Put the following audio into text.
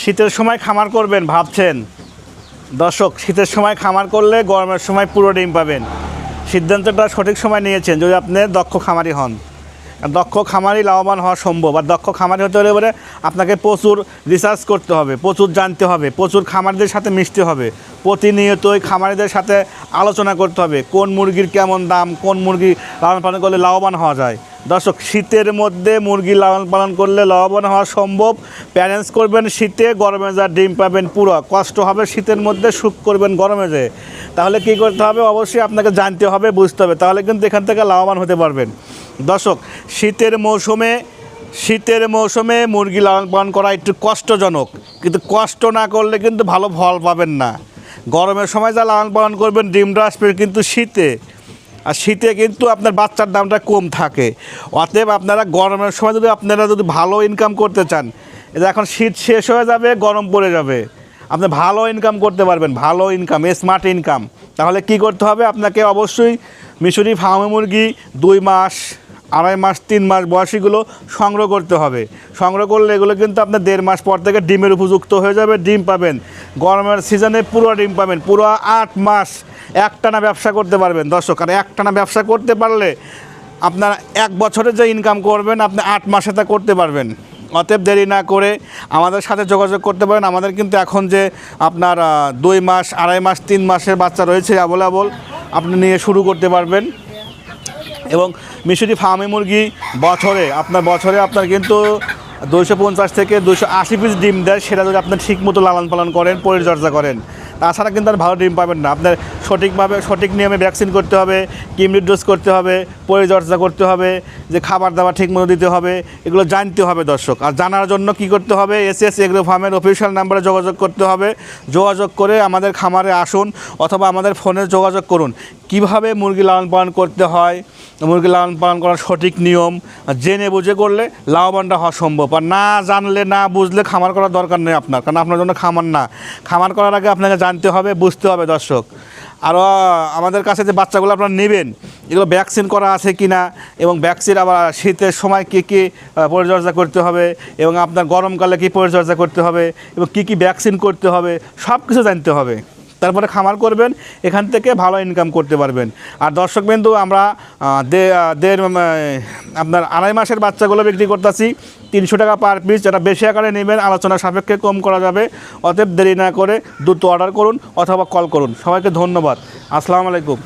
শীতের সময় খামার করবেন, ভাবছেন। দর্শক, শীতের সময় খামার করলে গরমের সময় পুরো ডিম পাবেন। সিদ্ধান্তটা সঠিক সময় নিয়েছেন, যদি আপনি দক্ষ খামারি হন। দক্ষ খামারি লাভবান হওয়া সম্ভব। আর দক্ষ খামারি হতে হলে এবারে আপনাকে প্রচুর রিসার্চ করতে হবে, প্রচুর জানতে হবে, প্রচুর খামারিদের সাথে মিশতে হবে। প্রতিনিয়তই খামারিদের সাথে আলোচনা করতে হবে, কোন মুরগির কেমন দাম, কোন মুরগি লালন পালন করলে লাভবান হওয়া যায়। দর্শক, শীতের মধ্যে মুরগি লালন পালন করলে লাভবান হওয়া সম্ভব। প্যারেন্টস করবেন শীতে, গরমে যা ডিম পাবেন পুরো। কষ্ট হবে শীতের মধ্যে, সুখ করবেন গরমে যে। তাহলে কি করতে হবে? অবশ্যই আপনাকে জানতে হবে, বুঝতে হবে। তাহলে কিন্তু এখান থেকে লাভবান হতে পারবেন। দর্শক, শীতের মৌসুমে শীতের মৌসুমে মুরগি লালন পালন করা একটু কষ্টজনক। কিন্তু কষ্ট না করলে কিন্তু ভালো ফল পাবেন না। গরমের সময় যা লালন পালন করবেন ডিমটা আসবে কিন্তু শীতে। আর শীতে কিন্তু আপনার বাচ্চার দামটা কম থাকে। অতএব আপনারা গরমের সময় যদি আপনারা যদি ভালো ইনকাম করতে চান যে এখন শীত শেষ হয়ে যাবে, গরম পড়ে যাবে। আপনি ভালো ইনকাম করতে পারবেন, ভালো ইনকাম স্মার্ট ইনকাম তাহলে কি করতে হবে? আপনাকে অবশ্যই মিশরি ফার্মে মুরগি দুই মাস আড়াই মাস, তিন মাস বয়সীগুলো সংগ্রহ করতে হবে। সংগ্রহ করলে এগুলো কিন্তু আপনার দেড় মাস পর থেকে ডিমের উপযুক্ত হয়ে যাবে, ডিম পাবেন। গরমের সিজনে পুরো ডিম পাবেন, পুরো আট মাস একটানা ব্যবসা করতে পারবেন। দর্শক, আর একটানা ব্যবসা করতে পারলে আপনার এক বছরে যে ইনকাম করবেন, আপনি আট মাসে তা করতে পারবেন। অতএব দেরি না করে আমাদের সাথে যোগাযোগ করতে পারেন। আমাদের কিন্তু এখন যে আপনার দুই মাস, আড়াই মাস, তিন মাসের বাচ্চা রয়েছে অ্যাভেলেবল আপনি নিয়ে শুরু করতে পারবেন। এবং মিশরি ফার্মি মুরগি বছরে, আপনার বছরে আপনার কিন্তু দুইশো পঞ্চাশ থেকে দুশো আশি পিস ডিম দেয়, সেটা যদি আপনি ঠিক মতো লালন পালন করেন, পরিচর্যা করেন। তাছাড়া কিন্তু আর ভালো ডিম পাবেন না। আপনার সঠিকভাবে, সঠিক নিয়মে ভ্যাকসিন করতে হবে কিমরিড ডোজ করতে হবে, পরিচর্যা করতে হবে, যে খাবার দাবার ঠিক মতো দিতে হবে, এগুলো জানতে হবে দর্শক। আর জানার জন্য কি করতে হবে এস এস এগ্রো ফার্মের অফিসিয়াল নাম্বারে যোগাযোগ করতে হবে। যোগাযোগ করে আমাদের খামারে আসুন, অথবা আমাদের ফোনে যোগাযোগ করুন। কীভাবে মুরগি লালন পালন করতে হয়, মুরগি লালন পালন করার সঠিক নিয়ম জেনে বুঝে করলে লাভবানটা হওয়া সম্ভব। আর না জানলে, না বুঝলে খামার করার দরকার নেই আপনার, কারণ আপনার জন্য খামার না। খামার করার আগে আপনাকে জানতে হবে, বুঝতে হবে দর্শক। আরও আমাদের কাছে যে বাচ্চাগুলো আপনারা নেবেন, এগুলো ভ্যাকসিন করা আছে কি না এবং ভ্যাকসিন আবার শীতের সময় কী কী পরিচর্যা করতে হবে, এবং আপনার গরমকালে কী পরিচর্যা করতে হবে, এবং কী কী ভ্যাকসিন করতে হবে সব কিছু জানতে হবে। তারপরে খামার করবেন, এখান থেকে ভালো ইনকাম করতে পারবেন। আর দর্শক বিন্দু আমরা দেড় আপনার আড়াই মাসের বাচ্চাগুলো বিক্রি করতেছি। তিনশো টাকা পার পিস যারা বেশি আকারে নেবেন, আলোচনা সাপেক্ষে কম করা যাবে। অতএব দেরি না করে দ্রুত অর্ডার করুন অথবা কল করুন। সবাইকে ধন্যবাদ। আসসালামু আলাইকুম।